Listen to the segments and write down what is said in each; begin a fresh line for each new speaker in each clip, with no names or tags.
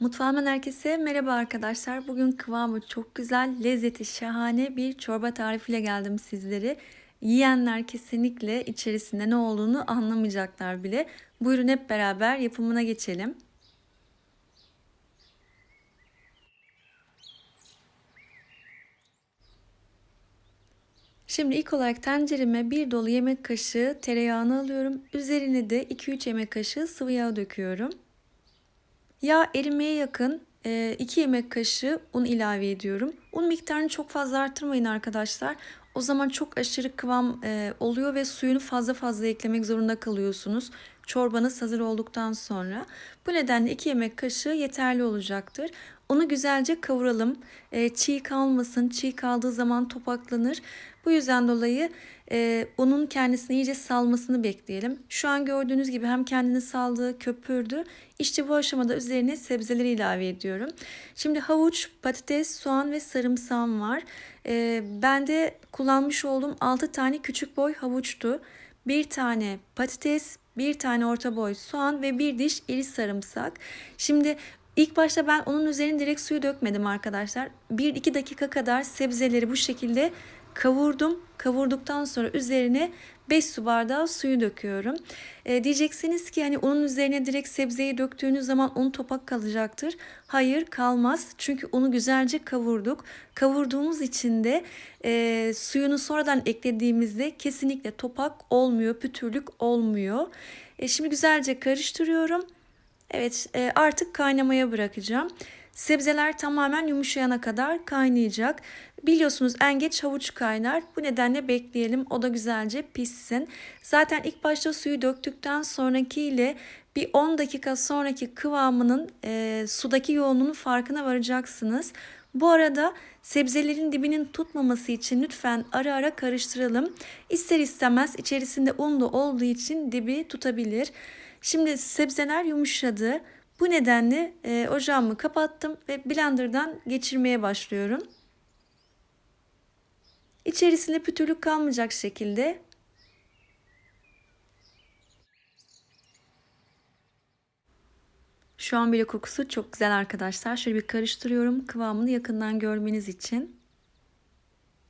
Mutfağımdan herkese merhaba arkadaşlar. Bugün kıvamı çok güzel, lezzeti şahane bir çorba tarifiyle geldim sizlere. Yiyenler kesinlikle içerisinde ne olduğunu anlamayacaklar bile. Buyurun hep beraber yapımına geçelim. Şimdi ilk olarak tencereme bir dolu yemek kaşığı tereyağını alıyorum. Üzerine de 2-3 yemek kaşığı sıvı yağ döküyorum. Yağ erimeye yakın 2 yemek kaşığı un ilave ediyorum. Un miktarını çok fazla arttırmayın arkadaşlar. O zaman çok aşırı kıvam oluyor ve suyunu fazla fazla eklemek zorunda kalıyorsunuz. Çorbanız hazır olduktan sonra. Bu nedenle 2 yemek kaşığı yeterli olacaktır. Onu güzelce kavuralım. çiğ kalmasın. Çiğ kaldığı zaman topaklanır. Bu yüzden dolayı e, unun kendisini iyice salmasını bekleyelim. Şu an gördüğünüz gibi hem kendini saldı, köpürdü. İşte bu aşamada üzerine sebzeleri ilave ediyorum. Şimdi havuç, patates, soğan ve sarımsağım var. E, ben de kullanmış olduğum 6 tane küçük boy havuçtu. Bir tane patates, bir tane orta boy soğan ve bir diş iri sarımsak. Şimdi İlk başta ben onun üzerine direkt suyu dökmedim arkadaşlar. 1-2 dakika kadar sebzeleri bu şekilde kavurdum. Kavurduktan sonra üzerine 5 su bardağı suyu döküyorum. E, diyeceksiniz ki hani unun üzerine direkt sebzeyi döktüğünüz zaman un topak kalacaktır. Hayır kalmaz. Çünkü unu güzelce kavurduk. Kavurduğumuz için de e, suyunu sonradan eklediğimizde kesinlikle topak olmuyor, pütürlük olmuyor. E, şimdi güzelce karıştırıyorum. Evet e, artık kaynamaya bırakacağım. Sebzeler tamamen yumuşayana kadar kaynayacak. Biliyorsunuz en geç havuç kaynar. Bu nedenle bekleyelim. O da güzelce pişsin. Zaten ilk başta suyu döktükten sonraki ile bir 10 dakika sonraki kıvamının e, sudaki yoğunluğunun farkına varacaksınız. Bu arada sebzelerin dibinin tutmaması için lütfen ara ara karıştıralım. İster istemez içerisinde unlu olduğu için dibi tutabilir. Şimdi sebzeler yumuşadı. Bu nedenle e, ocağımı kapattım ve blenderdan geçirmeye başlıyorum. İçerisinde pütürlük kalmayacak şekilde Şu an bile kokusu çok güzel arkadaşlar. Şöyle bir karıştırıyorum kıvamını yakından görmeniz için.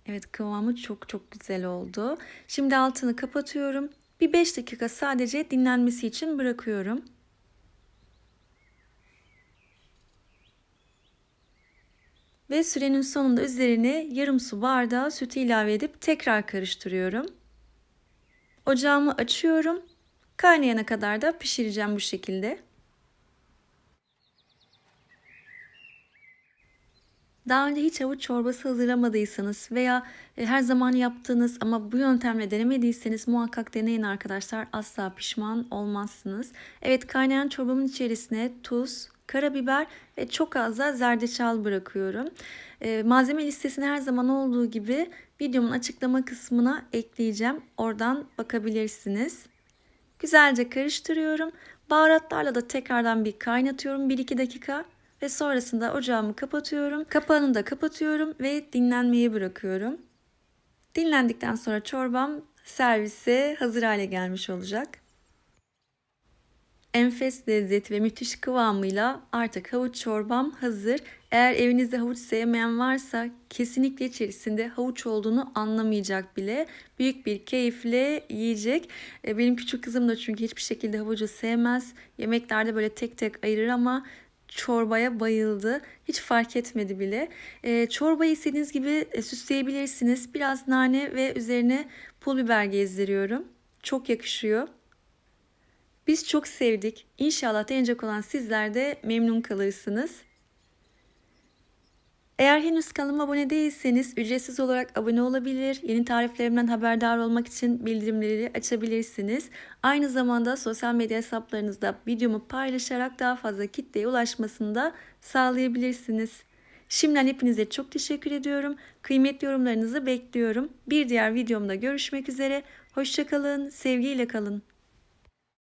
Evet kıvamı çok çok güzel oldu. Şimdi altını kapatıyorum. Bir 5 dakika sadece dinlenmesi için bırakıyorum. Ve sürenin sonunda üzerine yarım su bardağı sütü ilave edip tekrar karıştırıyorum. Ocağımı açıyorum. Kaynayana kadar da pişireceğim bu şekilde. Daha önce hiç havuç çorbası hazırlamadıysanız veya e, her zaman yaptığınız ama bu yöntemle denemediyseniz muhakkak deneyin arkadaşlar. Asla pişman olmazsınız. Evet kaynayan çorbamın içerisine tuz, karabiber ve çok az da zerdeçal bırakıyorum. E, malzeme listesini her zaman olduğu gibi videomun açıklama kısmına ekleyeceğim. Oradan bakabilirsiniz. Güzelce karıştırıyorum. Baharatlarla da tekrardan bir kaynatıyorum 1-2 dakika ve sonrasında ocağımı kapatıyorum. Kapağını da kapatıyorum ve dinlenmeye bırakıyorum. Dinlendikten sonra çorbam servise hazır hale gelmiş olacak. Enfes lezzet ve müthiş kıvamıyla artık havuç çorbam hazır. Eğer evinizde havuç sevmeyen varsa kesinlikle içerisinde havuç olduğunu anlamayacak bile. Büyük bir keyifle yiyecek. E, benim küçük kızım da çünkü hiçbir şekilde havucu sevmez. Yemeklerde böyle tek tek ayırır ama çorbaya bayıldı. Hiç fark etmedi bile. E, çorbayı istediğiniz gibi e, süsleyebilirsiniz. Biraz nane ve üzerine pul biber gezdiriyorum. Çok yakışıyor. Biz çok sevdik. İnşallah deneyecek olan sizler de memnun kalırsınız. Eğer henüz kanalıma abone değilseniz ücretsiz olarak abone olabilir, yeni tariflerimden haberdar olmak için bildirimleri açabilirsiniz. Aynı zamanda sosyal medya hesaplarınızda videomu paylaşarak daha fazla kitleye ulaşmasını da sağlayabilirsiniz. Şimdiden hepinize çok teşekkür ediyorum. Kıymetli yorumlarınızı bekliyorum. Bir diğer videomda görüşmek üzere. Hoşçakalın, sevgiyle kalın.